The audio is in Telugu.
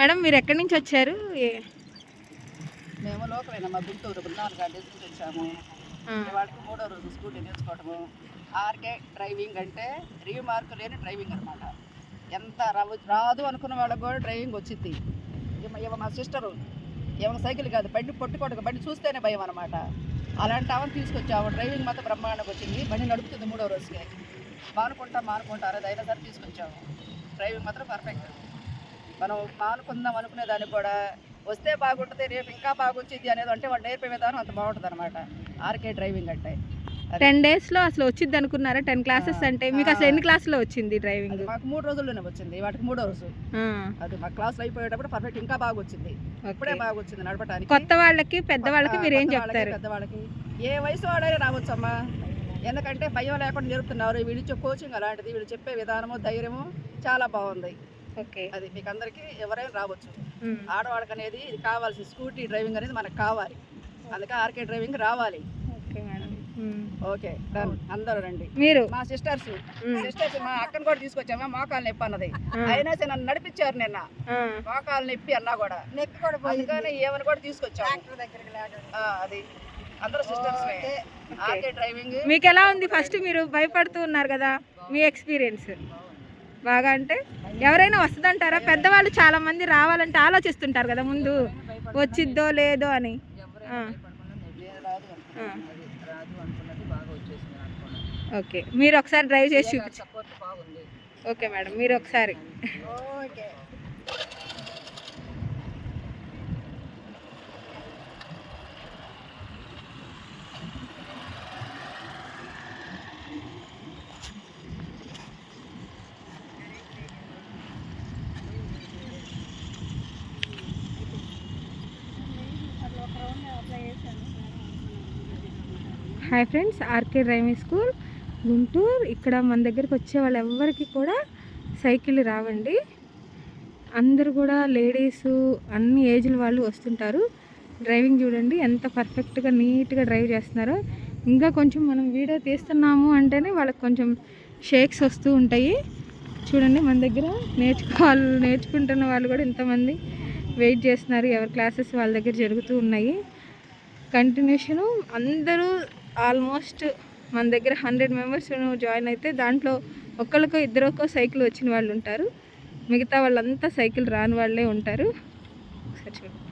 మేడం మీరు ఎక్కడి నుంచి వచ్చారు? మేము లోకలైన మా గుంటూరు బృందావన గార్డెన్స్ నుంచి వచ్చాము. వాడికి మూడో రోజు స్కూటీ నేర్చుకోవటము ఆర్కే డ్రైవింగ్ అంటే రీమార్క్ లేని డ్రైవింగ్ అనమాట ఎంత రావు రాదు అనుకున్న వాళ్ళకి కూడా డ్రైవింగ్ వచ్చింది ఇవ- మా సిస్టరు ఏమైనా సైకిల్ కాదు బండి పొట్టుకోవడం బండి చూస్తేనే భయం అనమాట అలాంటి ఆమెను తీసుకొచ్చాము. డ్రైవింగ్ మాత్రం బ్రహ్మాండంగా వచ్చింది. బండి నడుపుతుంది మూడో రోజుకే. మానుకుంటా మానుకుంటారు అది అయినా సరే తీసుకొచ్చాము. డ్రైవింగ్ మాత్రం పర్ఫెక్ట్. మనం మానుకుందాం అనుకునే దానికి కూడా వస్తే బాగుంటుంది రేపు ఇంకా బాగొచ్చింది అనేది అంటే వాడు నేర్పే విధానం అంత బాగుంటుంది అనమాట ఆర్కే డ్రైవింగ్ అంటే. టెన్ డేస్లో అసలు వచ్చింది అనుకున్నారా? టెన్ క్లాసెస్ అంటే మీకు అసలు ఎన్ని క్లాసులో వచ్చింది డ్రైవింగ్? మాకు మూడు రోజుల్లోనే వచ్చింది వాటికి మూడో రోజు. అది మా క్లాస్ అయిపోయేటప్పుడు పర్ఫెక్ట్ ఇంకా బాగా వచ్చింది ఇప్పుడే. బాగా వచ్చింది నడపడానికి కొత్త వాళ్ళకి పెద్ద వాళ్ళకి మీరు ఏం వాళ్ళకి, చెప్తారు? పెద్దవాళ్ళకి ఏ వయసు వాడైనా రావచ్చమ్మా. ఎందుకంటే భయం లేకుండా నేర్పుతున్నారు. వీళ్ళు కోచింగ్ అలాంటిది వీళ్ళు చెప్పే విధానము ధైర్యము చాలా బాగుంది. అది మీకు అందరికీ ఎవరైనా రావచ్చు. ఉమ్, ఆడవాళ్ళకి అనేది ఇది కావాల్సి స్కూటీ డ్రైవింగ్ అనేది మనకు కావాలి. అందుకే ఆర్కే డ్రైవింగ్ రావాలి. Okay madam. ఉమ్. Okay done. అందరూ రండి. మీరు? మా సిస్టర్స్. సిస్టర్స్ మా అక్కను కూడా తీసుకొచ్చామా మోకాలు నొప్పి అన్నది. అయినా సరే నన్ను నడిపించారు నిన్న. మోకాలు నొప్పి అన్నా కూడా. నొప్పి కూడా అందుకని ఏమని కూడా తీసుకొచ్చాము. అది. అందరూ సిస్టర్స్ ఆర్కే డ్రైవింగ్. మీకు ఎలా ఉంది? ఫస్ట్ మీరు భయపడుతూ ఉన్నారు కదా మీ ఎక్స్పీరియన్స్. బాగా అంటే ఎవరైనా వస్తుందంటారా? పెద్దవాళ్ళు చాలా మంది రావాలంటే ఆలోచిస్తుంటారు కదా ముందు వచ్చిద్దో లేదో అని. ఓకే. మీరు ఒకసారి డ్రైవ్ చేసి చూపించు. ఓకే మేడం మీరు ఒకసారి. Hi friends RK driving school Guntur. ఇక్కడ మన దగ్గరికి వచ్చే వాళ్ళు ఎవరికి కూడా సైకిల్ రావండి. అందరూ కూడా లేడీస్ అన్ని ఏజ్ల వాళ్ళు వస్తుంటారు. డ్రైవింగ్ చూడండి ఎంత పర్ఫెక్ట్గా నీట్గా డ్రైవ్ చేస్తున్నారో. ఇంకా కొంచెం మనం వీడియో తీస్తున్నాము అంటేనే వాళ్ళకి కొంచెం షేక్స్ వస్తూ ఉంటాయి. చూడండి మన దగ్గర నేర్చుకోవాలి నేర్చుకుంటున్న వాళ్ళు కూడా ఇంతమంది వెయిట్ చేస్తున్నారు. ఎవరి క్లాసెస్ వాళ్ళ దగ్గర జరుగుతూ ఉన్నాయి. కంటిన్యూషను అందరూ ఆల్మోస్ట్ మన దగ్గర హండ్రెడ్ మెంబర్స్ జాయిన్ అయితే దాంట్లో ఒక్కరికో ఇద్దరికో సైకిల్ వచ్చిన వాళ్ళు ఉంటారు. మిగతా వాళ్ళంతా సైకిల్ రాని వాళ్ళే ఉంటారు. ఒకసారి చూడండి